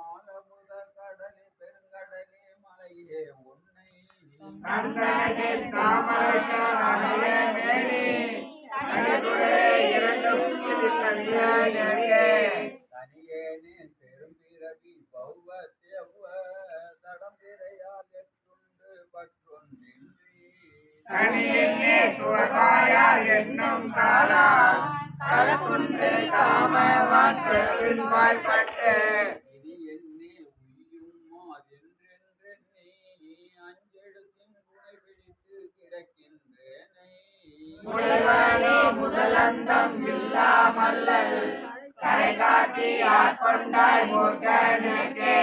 ஆலமுத கடலே பெருங்கடலே மலையே உன்னை கந்தனையில் தாமரைக்கார் அணைய மேனி நடுகுடே இரண்டும் கல்யாணியே தனியேனே பெரும்பிறவி பௌவ செவ்வ தடம் பிறையால் எட்டுண்டு பற்றொன்றின்றி கனியே துவகாயார் என்னும் காலால். கலக்குண்டு காமவான் செல்வின் வாய்ப்பட்டு முளைவானே முதலந்தம் இல்லாமல்லல். கரை காட்டி ஆட்கொண்டாய் மூர்க்கனுக்கே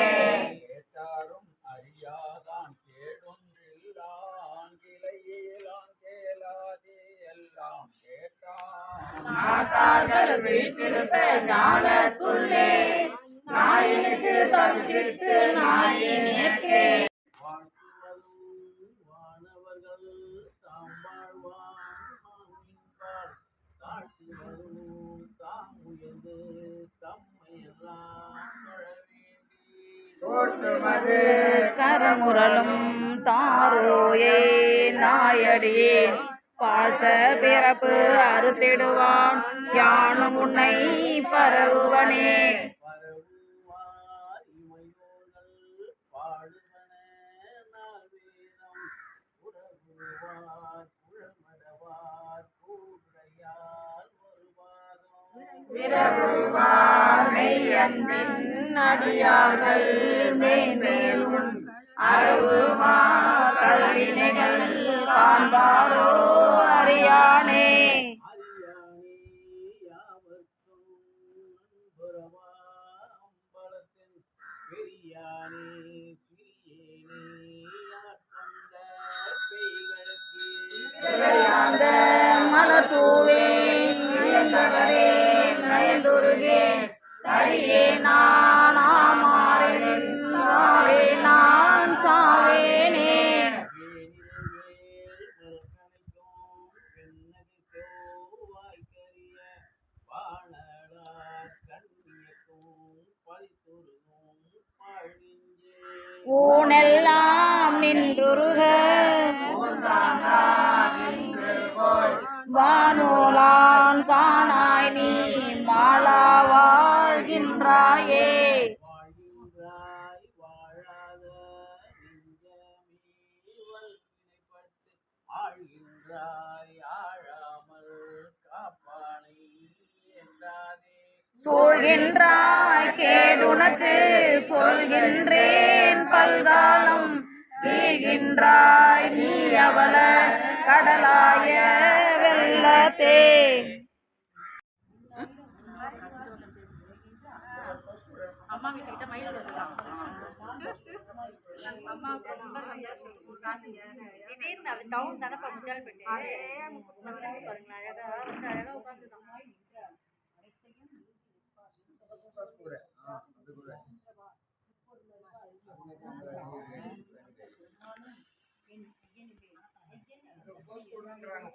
தாம் உயர்ந்து தம்மை எல்லாம் தொழ வேண்டி தோற்றுமது கரமுரலும் தாரோயே நாயடியே. பார்த்த பிறப்பு அறுத்திடுவான். யானும் உன்னை பரவுவனே. அன்பின் அடியார்கள் மேன்மேலும் அரவு உறவுவார் காண்பாரோ? பெரியானே சிறியேனே ஆட்கொண்ட பெய்களுக்கு விளையாந்த மலத்தூவே நயந்தவரே நயந்துருகே தரியே நான் ஆமாறேன் சாவே நான் சாவேனே. ஊனெல்லாம் நின்றுருக. வானோலான் காணாய் நீ மாலா வாழ்கின்றாயே. ஆழ்கின்றாய் ஆழாமல் காப்பானை என்றாதே. சூழ்கின்றாய் கேடுனக்கு சொல்கின்றேன் பல்காலம் வீழ்கின்றாய் நீ அவல கடலாய வெள்ளத்தே. அம்மா வீட்டுக்கிட்ட மயில் வருதான் திடீர்னு அது டவுன் தானே முஞ்சால் பெட்டு பாருங்க அழகா வந்து அழகா ஐயன்